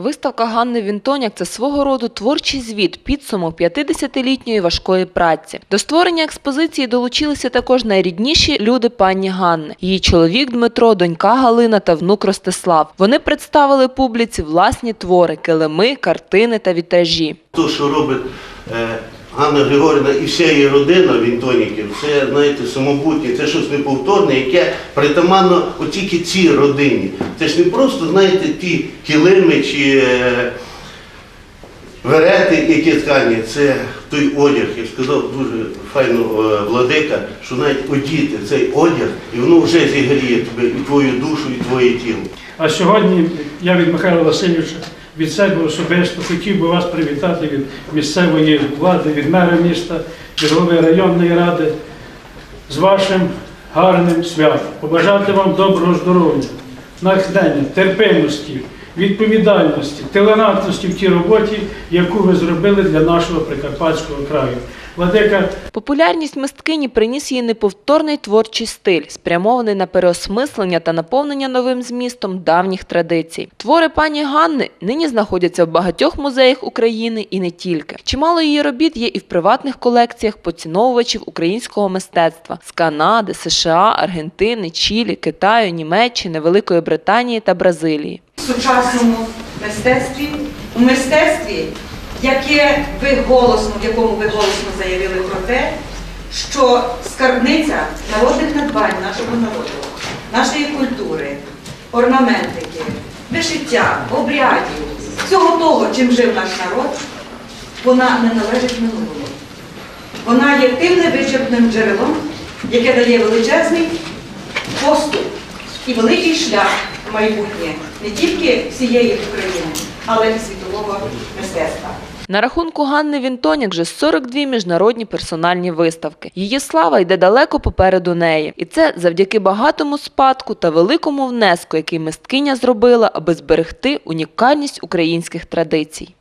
Виставка Ганни Вінтоняк – це свого роду творчий звіт, підсумок 50-літньої важкої праці. До створення експозиції долучилися також найрідніші люди пані Ганни. Її чоловік Дмитро, донька Галина та внук Ростислав. Вони представили публіці власні твори, килими, картини та вітражі. То, що робить е, Ганна Григорівна і вся її родина Вінтоніків, це, знаєте, самобутнє, це щось неповторне, яке притаманно тільки цій родині. Це ж не просто, знаєте, ті килими чи е, верети, які ткані, це той одяг, як сказав дуже файно е, владика, що навіть одіти цей одяг, і воно вже зігріє тебе і твою душу, і твоє тіло. А сьогодні я від Михайла Васильовича від себе особисто хотів би вас привітати від місцевої влади, від мера міста, від голови районної ради з вашим гарним святом. Побажати вам доброго здоров'я, натхнення, терпимості, відповідальності, талантності в тій роботі, яку ви зробили для нашого Прикарпатського краю. Владика Популярність мисткині приніс їй неповторний творчий стиль, спрямований на переосмислення та наповнення новим змістом давніх традицій. Твори пані Ганни нині знаходяться в багатьох музеях України і не тільки. Чимало її робіт є і в приватних колекціях поціновувачів українського мистецтва з Канади, США, Аргентини, Чилі, Китаю, Німеччини, Великої Британії та Бразилії. Сучасному мистецтві, у мистецтві, яке ви голосно, в якому ви голосно заявили про те, що скарбниця народних надбань нашого народу, нашої культури, орнаментики, вишиття, обрядів, всього того, чим жив наш народ, вона не належить минулому. Вона є тим невичерпним джерелом, яке дає величезний поступ і великий шлях майбутнє не тільки всієї України, але й світового мистецтва. На рахунку Ганни Вінтонік вже 42 міжнародні персональні виставки. Її слава йде далеко попереду неї. І це завдяки багатому спадку та великому внеску, який мисткиня зробила, аби зберегти унікальність українських традицій.